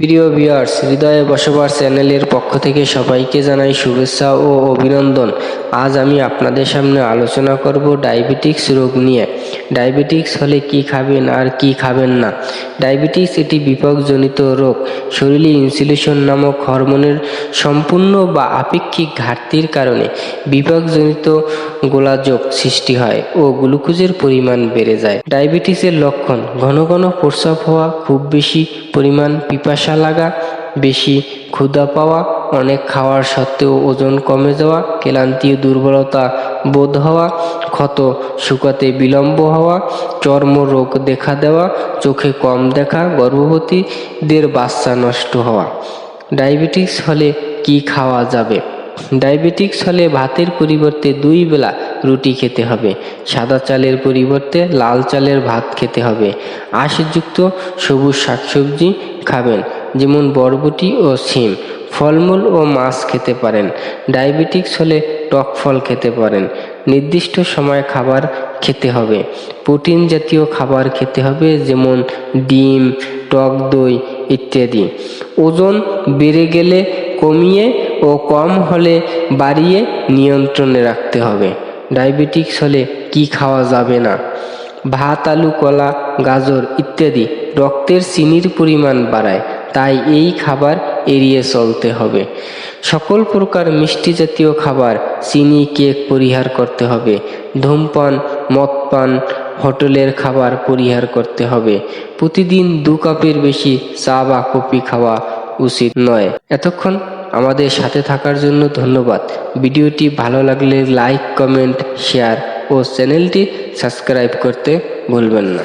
প্রিয় ভিউয়ার্স হৃদয়ে বসবাস চ্যানেলের পক্ষ থেকে সবাইকে জানাই শুভেচ্ছা ও অভিনন্দন। আজ আমি আপনাদের সামনে আলোচনা করব ডায়াবেটিক্স রোগ নিয়ে। ডায়াবেটিক্স হলে কি খাবেন আর কি খাবেন না? ডায়াবেটিক্স এটি বিপাকজনিত রোগ। শরীরে ইনসুলেশন নামক হরমোনের সম্পূর্ণ বা আপেক্ষিক ঘাটতির কারণে বিপাকজনিত গোলাযোগ সৃষ্টি হয় ও গ্লুকোজের পরিমাণ বেড়ে যায়। ডায়াবেটিসের লক্ষণ, ঘন ঘন প্রস্রাব হওয়া, খুব বেশি পরিমাণ পিপাসা লাগা, বেশি ক্ষুধা পাওয়া, অনেক খাওয়ার সত্ত্বেও ওজন কমে যাওয়া, ক্লান্তি দুর্বলতা বোধ হওয়া, ক্ষত শুকাতে বিলম্ব হওয়া চর্মরোগ দেখা দেওয়া, চোখে কম দেখা, গর্ভবতীদের বাচ্চা নষ্ট হওয়া। ডায়াবেটিস হলে কি খাওয়া যাবে? ডায়াবেটিক্স হলে ভাতের পরিবর্তে দুই বেলা রুটি খেতে হবে, সাদা চালের পরিবর্তে লাল চালের ভাত খেতে হবে। আঁশযুক্ত সবুজ শাকসবজি খাবেন যেমন বরবটি ও শিম ফলমূল ও মাছ খেতে পারেন। ডায়াবেটিক্স হলে টক ফল খেতে পারেন। নির্দিষ্ট সময় খাবার খেতে হবে। প্রোটিন জাতীয় খাবার খেতে হবে, যেমন ডিম, টক দই ইত্যাদি। ওজন বেড়ে গেলে কমিয়ে ও কম হলে বাড়িয়ে নিয়ন্ত্রণে রাখতে হবে। ডায়াবেটিক্স হলে কি খাওয়া যাবে না? ভাত, আলু, কলা, গাজর ইত্যাদি রক্তের চিনির পরিমাণ বাড়ায়। তাই এই খাবার এড়িয়ে চলতে হবে। সকল প্রকার মিষ্টি জাতীয় খাবার, চিনি, কেক পরিহার করতে হবে। ধূমপান, মদপান, হোটেলের খাবার পরিহার করতে হবে। প্রতিদিন দু কাপের বেশি চা বা কফি খাওয়া উচিত নয়। এতক্ষণ আমাদের সাথে থাকার জন্য ধন্যবাদ। ভিডিওটি ভালো লাগলে লাইক, কমেন্ট, শেয়ার ও চ্যানেলটি সাবস্ক্রাইব করতে ভুলবেন না।